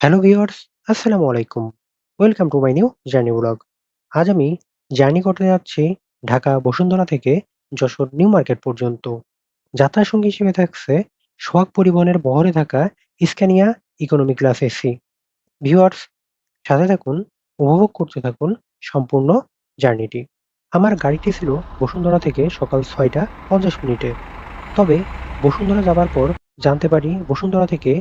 Hello viewers, আসসালামু আলাইকুম। Welcome to my new journey vlog. আজ আমি জার্নি করতে যাচ্ছি ঢাকা বসুন্ধরা থেকে যশোর নিউ মার্কেট পর্যন্ত। যাত্রার সঙ্গী হিসেবে থাকছে সোহাগ পরিবহনের বহরে থাকা Scania economy class AC. Viewers, সাথে থাকুন, উপভোগ করতে থাকুন সম্পূর্ণ জার্নিটি। আমার গাড়িটি ছিল বসুন্ধরা থেকে সকাল ৬টা ৫০ মিনিটে। তবে বসুন্ধরা যাবার পর জানতে পারি বসুন্ধরা থেকে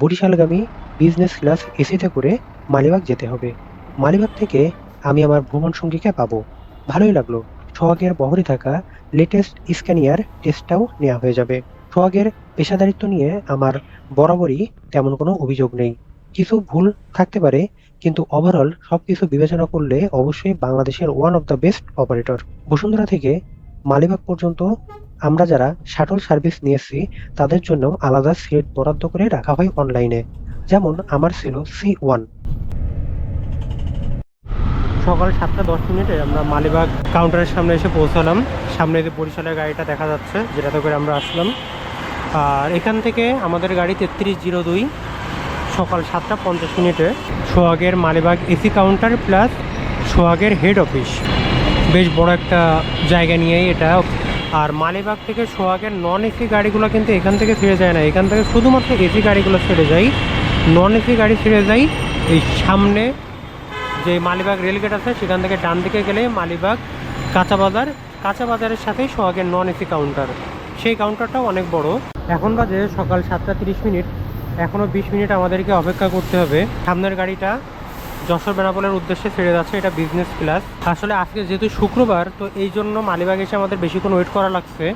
বরিশালগামী বিজনেস ক্লাস এসিতে করে মালিবাগ যেতে হবে। মালিবাগ থেকে আমি আমার ভ্রমণ সঙ্গীকে পাবো। ভালোই লাগল। সোহাগের বহরে থাকা লেটেস্ট স্ক্যানিয়ার টেস্টটাও নেওয়া হয়ে যাবে। সোহাগের পেশাদারিত্ব নিয়ে আমার বরাবরই তেমন কোনো অভিযোগ নেই। কিছু ভুল থাকতে পারে, কিন্তু ওভারঅল সব কিছু বিবেচনা করলে অবশ্যই বাংলাদেশের one of the best operator. Bashundhara থেকে মালিবাগ পর্যন্ত আমরা যারা শাটল সার্ভিস নিয়েছি, তাদের জন্য আলাদা সিট বরাদ্দ করে রাখা হয় অনলাইনে। যেমন আমার ছিল সি ওয়ান। সকাল সাতটা দশ মিনিটে আমরা মালিবাগ কাউন্টারের সামনে এসে পৌঁছালাম। সামনে যে বরিশালের গাড়িটা দেখা যাচ্ছে, যেটাতে করে আমরা আসলাম। আর এখান থেকে আমাদের গাড়ি তেত্রিশ জিরো দুই, সকাল সাতটা পঞ্চাশ মিনিটে সোহাগের মালিবাগ এসি কাউন্টার প্লাস সোহাগের হেড অফিস বেশ বড় একটা জায়গা নিয়েই এটা আর মালিবাগ থেকে সোহাগের নন এসি গাড়িগুলো কিন্তু এখান থেকে ছেড়ে যায় না। এখান থেকে শুধুমাত্র এসি গাড়িগুলো ছেড়ে যায়। নন এসি গাড়ি ছেড়ে যায়। এই সামনে যে মালিবাগ রেলগেট আছে, সেখান থেকে ডান দিকে গেলে মালিবাগ কাঁচা বাজার। কাঁচা বাজারের সাথেই সোহাগের নন এসি কাউন্টার সেই কাউন্টারটাও অনেক বড়। এখন বাজে সকাল সাতটা তিরিশ মিনিট। এখনও বিশ মিনিট আমাদেরকে অপেক্ষা করতে হবে। সামনের গাড়িটা যশোর বেনাপোলের উদ্দেশ্যে ছেড়ে যাচ্ছে এটা বিজনেস ক্লাস আসলে আজকে যেহেতু শুক্রবার, তো এই জন্য মালিবাগ এসে আমাদের বেশিক্ষণ ওয়েট করা লাগছে।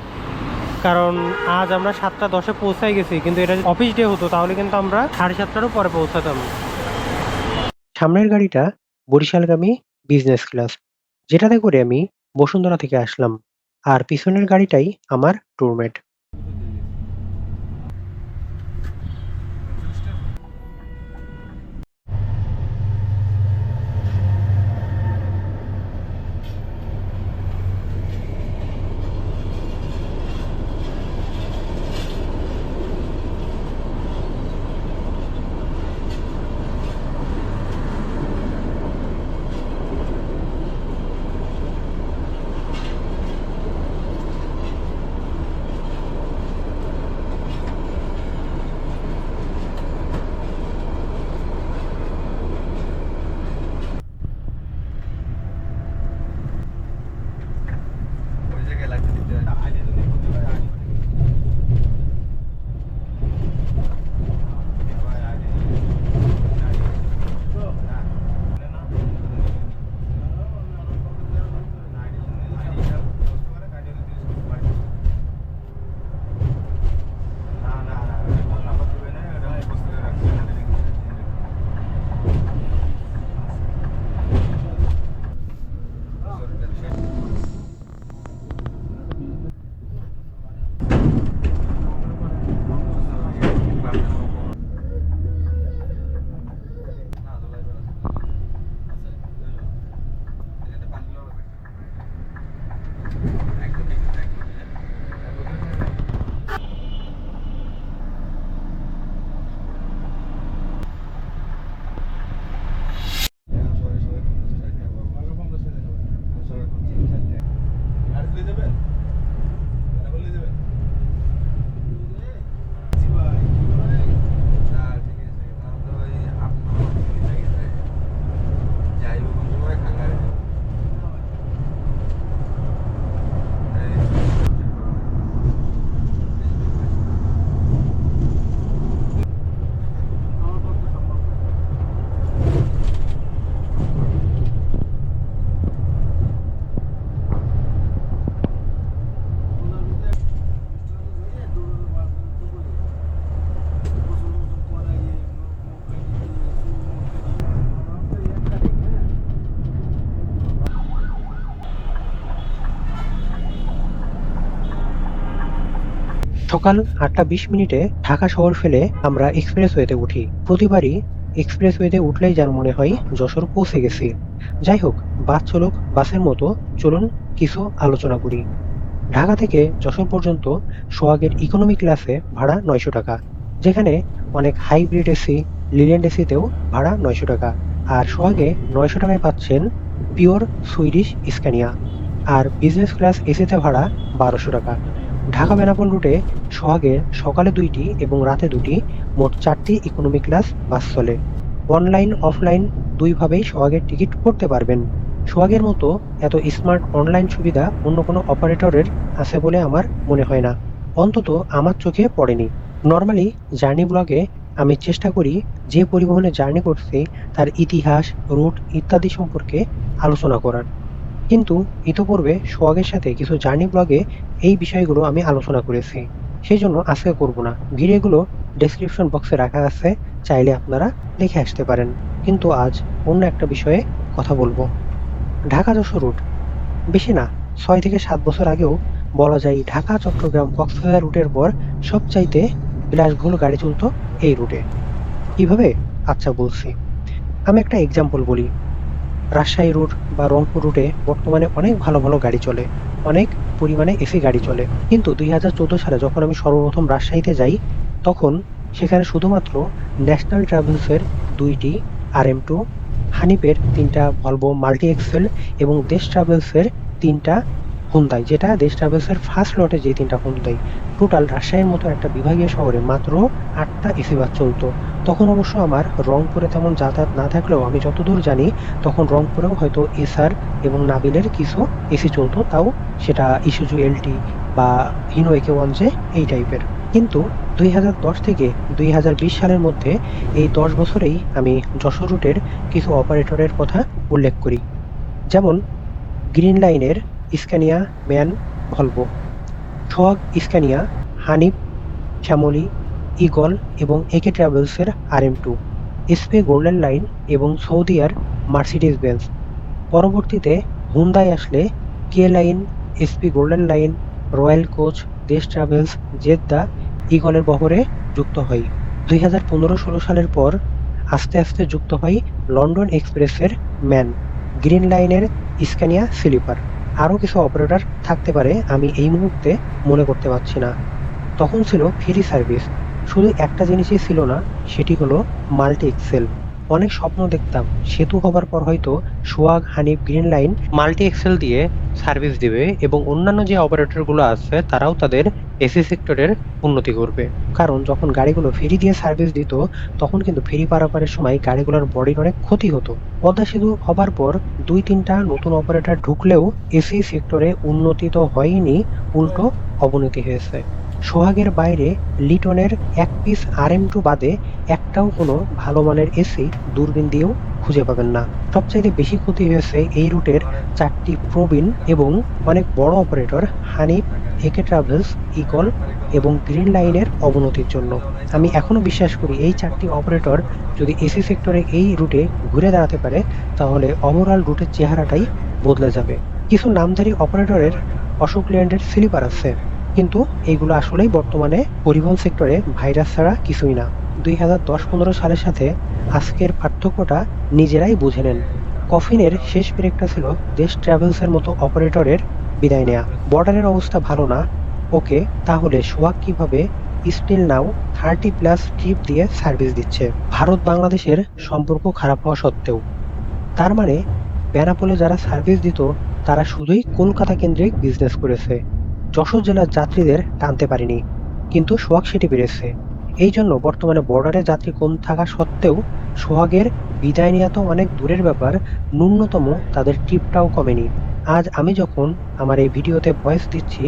কারণ আজ আমরা সাতটা দশে পৌঁছাই গেছি, কিন্তু এটা অফিস ডে হতো, তাহলে কিন্তু আমরা সাড়ে সাতটারও পরে পৌঁছাতাম। সামনের গাড়িটা বরিশালগামী বিজনেস ক্লাস যেটাতে করে আমি বসুন্ধরা থেকে আসলাম। আর পিছনের গাড়িটাই আমার ট্যুরমেট সকাল আটটা বিশ মিনিটে ঢাকা শহর ফেলে আমরা এক্সপ্রেসওয়েতে উঠি। প্রতিবারই এক্সপ্রেসওয়েতে উঠলেই যেন মনে হয় যশোর পৌঁছে গেছি। যাই হোক, বাস চলুক, বাসের মতো চলুন কিছু আলোচনা করি। ঢাকা থেকে যশোর পর্যন্ত সোহাগের ইকোনমি ক্লাসে ভাড়া নয়শো টাকা, যেখানে অনেক হাইব্রিড এসি লিল্যান্ড এসিতেও ভাড়া নয়শো টাকা, আর সোহাগে নয়শো টাকায় পাচ্ছেন পিওর সুইডিশ স্ক্যানিয়া আর বিজনেস ক্লাস এসিতে ভাড়া বারোশো টাকা। ঢাকা বেনাপোল রুটে সোহাগের সকালে দুইটি এবং রাতে দুটি, মোট চারটি ইকোনমি ক্লাস বাস চলে। অনলাইন অফলাইন দুইভাবেই সোহাগের টিকিট করতে পারবেন। সোহাগের মতো এত স্মার্ট অনলাইন সুবিধা অন্য কোনো অপারেটরের আছে বলে আমার মনে হয় না। অন্তত আমার চোখে পড়েনি। নর্মালি জার্নি ব্লগে আমি চেষ্টা করি যে পরিবহনে জার্নি করছি, তার ইতিহাস রুট ইত্যাদি সম্পর্কে আলোচনা করার। কিন্তু ইতোপূর্বে সোহাগের সাথে কিছু জার্নি ব্লগে এই বিষয়গুলো আমি আলোচনা করেছি। সেই জন্য আজকে করব না। ভিডিওগুলো ডেসক্রিপশন বক্সে রাখা আছে, চাইলে আপনারা দেখে আসতে পারেন। কিন্তু আজ অন্য একটা বিষয়ে কথা বলব। ঢাকা যশোর রুট বেশি না, ছয় থেকে সাত বছর আগেও বলা যায় ঢাকা, চট্টগ্রাম, কক্সবাজার রুটের পর সবচাইতে বিলাসবহুল গাড়ি চলতো এই রুটে। কীভাবে? আচ্ছা বলছি। আমি একটা এক্সাম্পল বলি। রাজশাহী রুট বা রংপুর রুটে বর্তমানে অনেক ভালো ভালো গাড়ি চলে, অনেক পরিমাণে এসি গাড়ি চলে। কিন্তু দুই হাজার চোদ্দ সালে যখন আমি সর্বপ্রথম রাজশাহীতে যাই, তখন সেখানে শুধুমাত্র ন্যাশনাল ট্রাভেলসের দুইটি আর এম টু হানিপের তিনটা ভলভো মাল্টি এক্সেল এবং দেশ ট্রাভেলসের তিনটা হুন্দাই যেটা দেশ ট্রাভেলসের ফার্স্ট লটে যে তিনটা হুন্দাই টোটাল রাজশাহীর মতো একটা বিভাগীয় শহরে মাত্র আটটা এসি বাস চলতো। তখন অবশ্য আমার রংপুরে তেমন যাতায়াত না থাকলেও আমি যতদূর জানি, তখন রংপুরেও হয়তো এসআর এবং নাবিলের কিছু এসি চলতো, তাও সেটা ইস্যুজু এলটি বা হিনো একে ওয়ান জে এই টাইপের কিন্তু দুই হাজার দশ থেকে দুই হাজার বিশ সালের মধ্যে এই দশ বছরেই আমি যশোর রুটের কিছু অপারেটরের কথা উল্লেখ করি। যেমন গ্রিন লাইনের Scania MAN Volvo Sohag Scania Hanif, Shyamoli, Eagle এবং একে ট্রাভেলসের R M two. SP, golden line এবং সৌদিয়ার মার্সিডিজ বেঞ্জ পরবর্তীতে হুন্দাই আসলে K line, SP golden line, royal coach, Desh travels, Jeddah, ইগলের বহরে যুক্ত হয়। দুই হাজার পনেরো ষোলো সালের পর আস্তে আস্তে যুক্ত হয় লন্ডন এক্সপ্রেসের ম্যান, গ্রিন লাইনের স্ক্যানিয়া স্লিপার। আরও কিছু অপারেটর থাকতে পারে আমি এই মুহূর্তে মনে করতে পারছি না। তখন ছিল ফ্রি সার্ভিস। শুধু একটা জিনিসই ছিল না, সেটি হলো মাল্টি এক্সেল অনেক স্বপ্ন দেখতাম। সেতু হবার পর হয়তো Sohag, Hanif, green line multi axle দিয়ে সার্ভিস দিবে এবং অন্যান্য যে অপারেটরগুলো আছে, তারাও তাদের এসি সেক্টরের উন্নতি করবে। কারণ যখন গাড়িগুলো ফেরি দিয়ে সার্ভিস দিত, তখন কিন্তু ফেরি পারাপারের সময় গাড়িগুলোর বডির অনেক ক্ষতি হতো। পদ্মা সেতু হবার পর দুই তিনটা নতুন অপারেটর ঢুকলেও এসি সেক্টরে উন্নতি তো হয়নি, উল্টো অবনতি হয়েছে। সোহাগের বাইরে লিটনের এক পিস আর এম টু বাদে একটাও কোনো ভালো মানের এসি দূরবীন দিয়েও খুঁজে পাবেন না। সবচাইতে বেশি ক্ষতি হয়েছে এই রুটের চারটি প্রবীণ এবং অনেক বড় অপারেটর হানিফ একে ট্রাভেলস ইকল এবং গ্রিন লাইনের অবনতির জন্য। আমি এখনও বিশ্বাস করি এই চারটি অপারেটর যদি এসি সেক্টরে এই রুটে ঘুরে দাঁড়াতে পারে, তাহলে ওভারঅল রুটের চেহারাটাই বদলে যাবে। কিছু নামধারী অপারেটরের অশোক ল্যান্ডের স্লিপার আছে। কিন্তু এগুলো আসলেই বর্তমানে পরিবহন সেক্টরে ভাইরাস ছাড়া কিছুই না। দুই হাজার দশ পনেরো সালের সাথে আজকের পার্থক্যটা নিজেরাই বুঝে নেন। কফিনের শেষ ব্রেকটা ছিল দেশ ট্রাভেলসের মতো অপারেটরের বিদায় নেয়া। বর্ডারের অবস্থা ভালো না। ওকে তাহলে সোহাগ কীভাবে still now thirty plus trip দিয়ে সার্ভিস দিচ্ছে? ভারত বাংলাদেশের সম্পর্ক খারাপ হওয়া সত্ত্বেও। তার মানে বেনাপোলে যারা সার্ভিস দিত, তারা শুধুই কলকাতা কেন্দ্রিক বিজনেস করেছে। যশোর জেলার যাত্রীদের টানতে পারেনি, কিন্তু সোহাগ সেটি পেরেছে। এই জন্য বর্তমানে বর্ডারে যাত্রী কম থাকা সত্ত্বেও সোহাগের বিদায় নেওয়া তো অনেক দূরের ব্যাপার, ন্যূনতম তাদের ট্রিপটাও কমেনি। আজ আমি যখন আমার এই ভিডিওতে ভয়েস দিচ্ছি,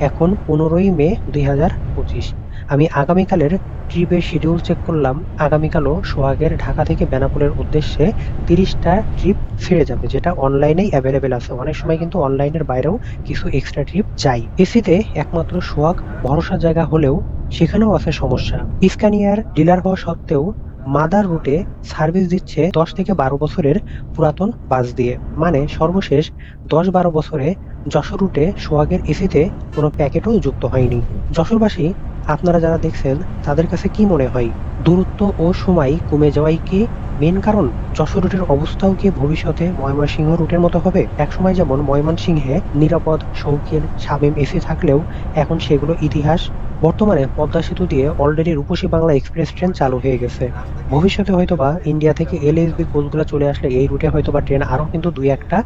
এখন পনেরোই মে দুই হাজার পঁচিশ। আমি আগামীকালের ট্রিপের শিডিউল চেক করলাম। আগামীকালও সোহাগের ঢাকা থেকে বেনাপোলের উদ্দেশ্যে তিরিশটা ট্রিপ ছেড়ে যাবে, যেটা অনলাইনেই অ্যাভেলেবেল আছে। অনেক সময় কিন্তু অনলাইনের বাইরেও কিছু এক্সট্রা ট্রিপ যায়। এসিতে একমাত্র সোহাগ ভরসার জায়গা হলেও সেখানেও আছে সমস্যা। স্কানিয়ার ডিলার হওয়া সত্ত্বেও মাদার রুটে সার্ভিস দিচ্ছে দশ থেকে বারো বছরের পুরাতন বাস দিয়ে। মানে সর্বশেষ দশ বারো বছরে যশোর রুটে সোহাগের এসিতে কোনো প্যাকেটও যুক্ত হয়নি। যশোরবাসী আপনারা যারা দেখছেন, তাদের কাছে কি মনে হয়? দূরত্ব ও সময় কমে যাওয়াই কি মেন কারণ? যশোর রুটের অবস্থাও কি ভবিষ্যতে ময়মনসিংহ রুটের মতো হবে? একসময় যেমন ময়মনসিংহে নিরাপদ, শৌখিন, শামীম এসি থাকলেও এখন সেগুলো ইতিহাস। বর্তমানে পদ্মা সেতু দিয়ে already Rupshi Bangla express train চালু হয়ে গেছে। ভবিষ্যতে হয়তোবা ইন্ডিয়া থেকে এলএসবি কোচগুলো চলে আসলে এই রুটে হয়তোবা ট্রেন আরও কিন্তু দুই একটা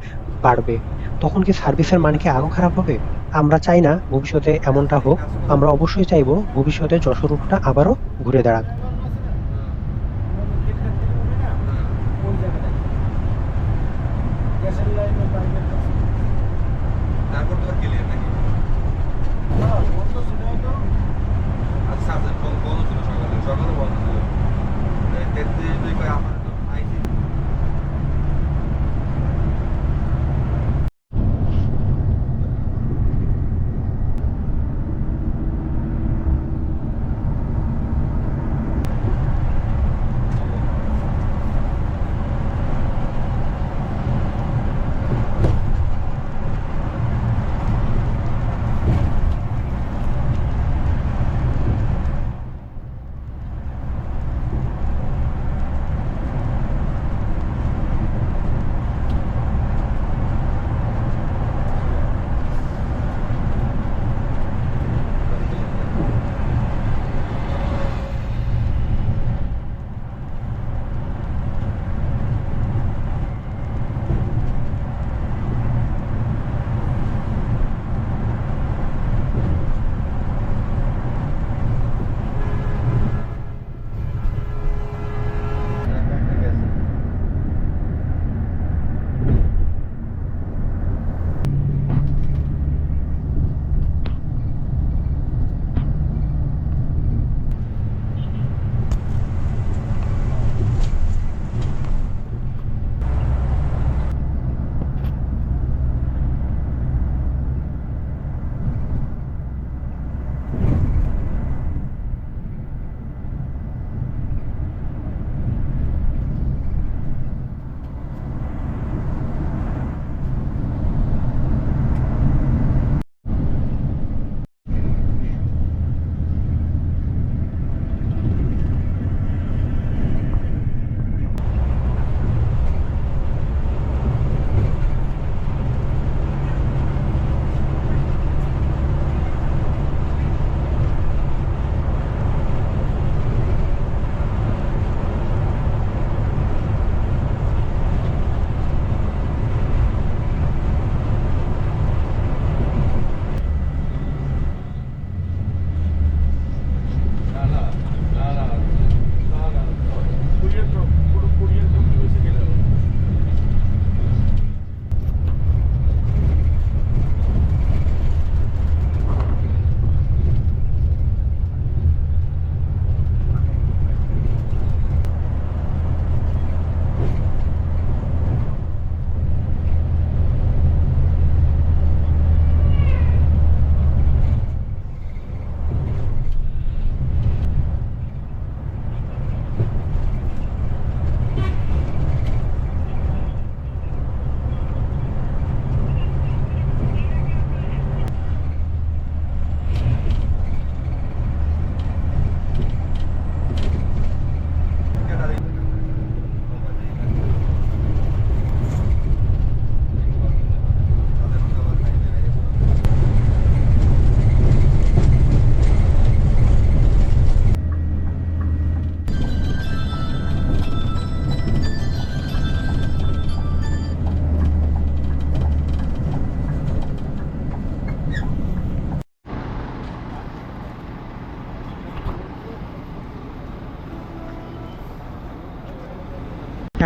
বাড়বে। তখন কি সার্ভিসের মান কি আরও খারাপ হবে? আমরা চাই না ভবিষ্যতে এমনটা হোক। আমরা অবশ্যই চাইব ভবিষ্যতে যশোর রুটটা আবারও ঘুরে দাঁড়াক।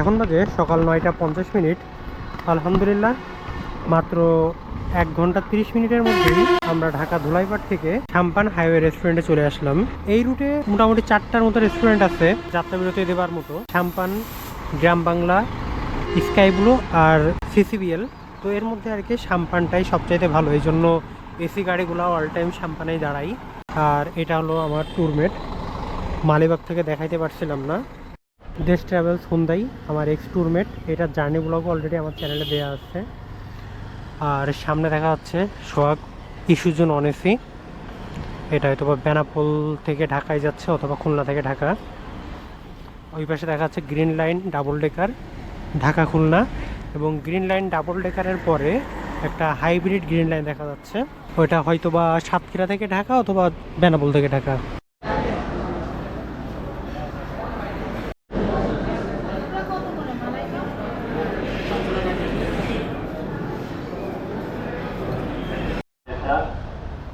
এখন বাজে সকাল নয়টা পঞ্চাশ মিনিট। আলহামদুলিল্লাহ, মাত্র এক ঘণ্টা তিরিশ মিনিটের মধ্যেই আমরা ঢাকা ধুলাইপাড় থেকে সাম্পান হাইওয়ে রেস্টুরেন্টে চলে আসলাম। এই রুটে মোটামুটি চারটার মতো রেস্টুরেন্ট আছে। যাত্রা বিরতি দেবার মতো। সাম্পান গ্রাম বাংলা, স্কাই ব্লু আর সিসিবিএল। তো এর মধ্যে আর কি সাম্পানটাই সবচাইতে ভালো। এই জন্য এসি গাড়িগুলো অল টাইম সাম্পানেই দাঁড়াই। আর এটা হলো আমার ট্যুরমেট মালিবাগ থেকে দেখাইতে পারছিলাম না। দেশ ট্রাভেলস হুন্দাই আমার এক্স ট্যুরমেট এটা জার্নি ব্লগ অলরেডি আমার চ্যানেলে দেওয়া আছে। আর সামনে দেখা যাচ্ছে সোহাগ ইস্যুজন অনেসি এটা হয়তো বা বেনাপোল থেকে ঢাকায় যাচ্ছে অথবা খুলনা থেকে ঢাকা। ওই পাশে দেখা যাচ্ছে green line double decker Dhaka Khulna. এবং গ্রিন লাইন ডাবল ডেকারের পরে একটা হাইব্রিড গ্রিন লাইন দেখা যাচ্ছে। ওইটা হয়তো বা সাতক্ষীরা থেকে ঢাকা অথবা বেনাপোল থেকে ঢাকা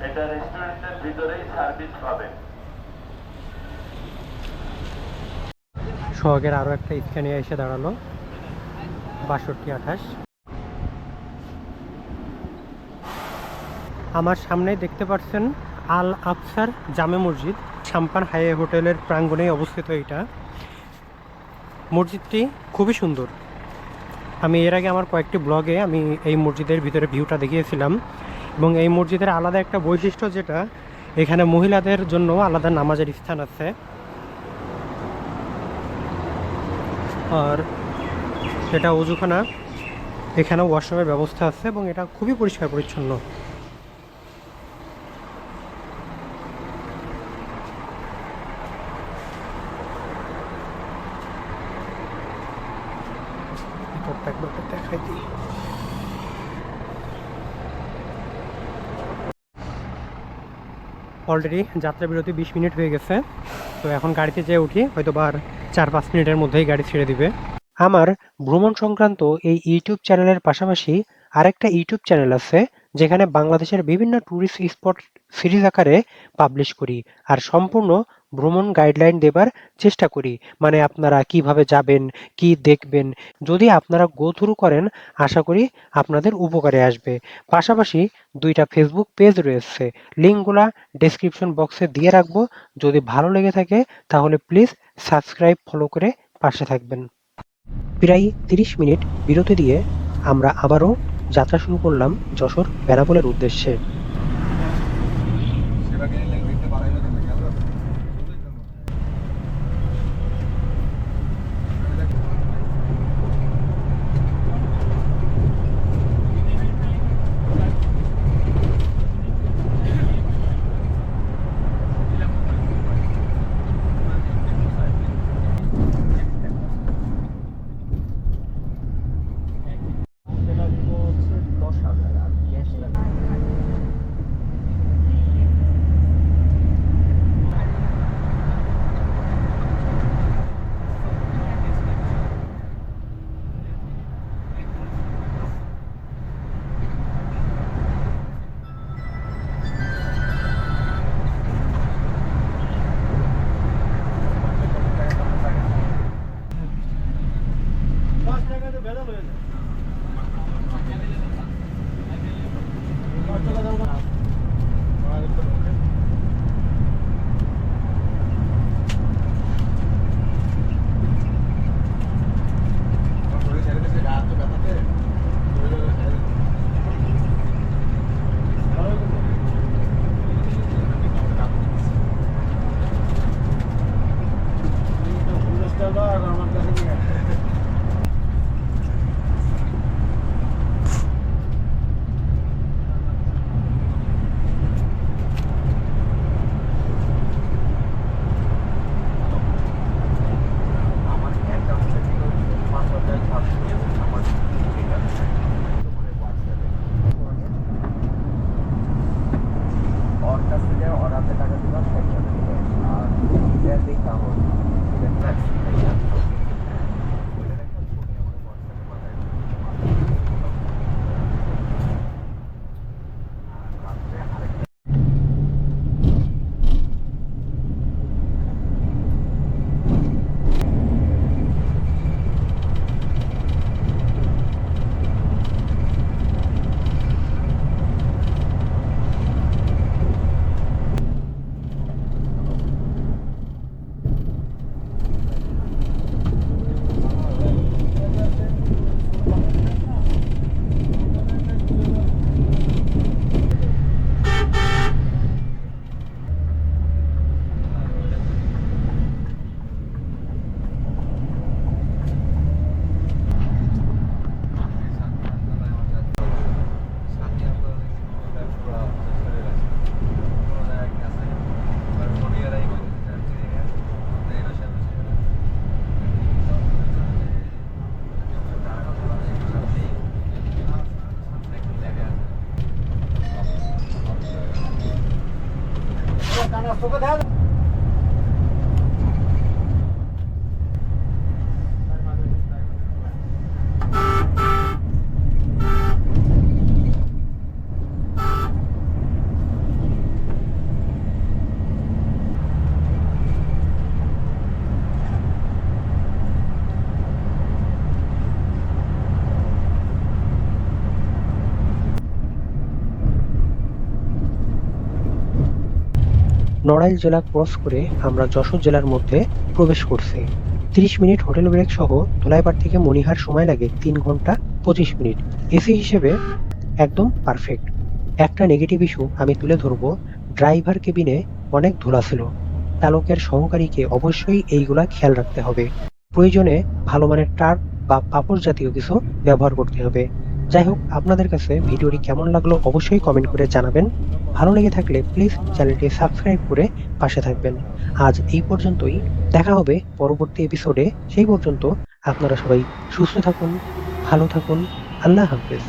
এটা এটা রেস্টুরেন্টের ভিতরেই সার্ভিস পাবেন। সোহাগের আরও একটা স্ক্যানিয়া এসে দাঁড়াল। বাষট্টি আঠাশ। আমার সামনে দেখতে পাচ্ছেন আল আফসার জামে মসজিদ। সাম্পান হাইওয়ে হোটেলের প্রাঙ্গণেই অবস্থিত এটা। মসজিদটি খুবই সুন্দর। আমি এর আগে আমার কয়েকটি ব্লগে আমি এই মসজিদের ভিতরে ভিউটা দেখিয়েছিলাম। এবং এই মসজিদের আলাদা একটা বৈশিষ্ট্য যেটা, এখানে মহিলাদের জন্য আলাদা নামাজের স্থান আছে। আর এটা অজুখানা এখানে ওয়াশরুমের ব্যবস্থা আছে এবং এটা খুবই পরিষ্কার পরিচ্ছন্ন। অলরেডি যাত্রা বিরতি বিশ মিনিট হয়ে গেছে। তো এখন গাড়িতে যেয়ে উঠি হয়তো বা চার পাঁচ মিনিটের মধ্যেই গাড়ি ছেড়ে দিবে। আমার ভ্রমণ সংক্রান্ত এই ইউটিউব চ্যানেলের পাশাপাশি আরেকটা ইউটিউব চ্যানেল আছে, যেখানে বাংলাদেশের বিভিন্ন ট্যুরিস্ট স্পট সিরিজ আকারে পাবলিশ করি আর সম্পূর্ণ ভ্রমণ গাইডলাইন দেবার চেষ্টা করি। মানে আপনারা কীভাবে যাবেন, কি দেখবেন, যদি আপনারা গো থ্রু করেন, আশা করি আপনাদের উপকারে আসবে। পাশাপাশি দুইটা ফেসবুক পেজ রয়েছে, লিঙ্কগুলা ডেসক্রিপশন বক্সে দিয়ে রাখব। যদি ভালো লেগে থাকে, তাহলে প্লিজ সাবস্ক্রাইব ফলো করে পাশে থাকবেন। প্রায় তিরিশ মিনিট বিরতি দিয়ে আমরা আবারও যাত্রা শুরু করলাম যশোর বেনাপোলের উদ্দেশ্যে। que আমার 走个台 নড়াইল জেলা ক্রস করে আমরা যশোর জেলার মধ্যে প্রবেশ করছি। তিরিশ মিনিট হোটেল ব্রেক সহ ধোলাইপাড় থেকে মনিহার সময় লাগে তিন ঘণ্টা পঁচিশ মিনিট। এসি হিসেবে একদম পারফেক্ট। একটা নেগেটিভ ইস্যু আমি তুলে ধরবো, ড্রাইভার কেবিনে অনেক ধুলা ছিল। চালকের সহকারীকে অবশ্যই এইগুলা খেয়াল রাখতে হবে। প্রয়োজনে ভালো মানের টার্প বা পাপড় জাতীয় কিছু ব্যবহার করতে হবে। যাই হোক আপনাদের কাছে ভিডিওটি কেমন লাগল অবশ্যই কমেন্ট করে জানাবেন। ভালো লেগে থাকলে প্লিজ চ্যানেলটি সাবস্ক্রাইব করে পাশে থাকবেন। আজ এই পর্যন্তই। দেখা হবে পরবর্তী এপিসোডে সেই পর্যন্ত আপনারা সবাই সুস্থ থাকুন, ভালো থাকুন। আল্লাহ হাফেজ।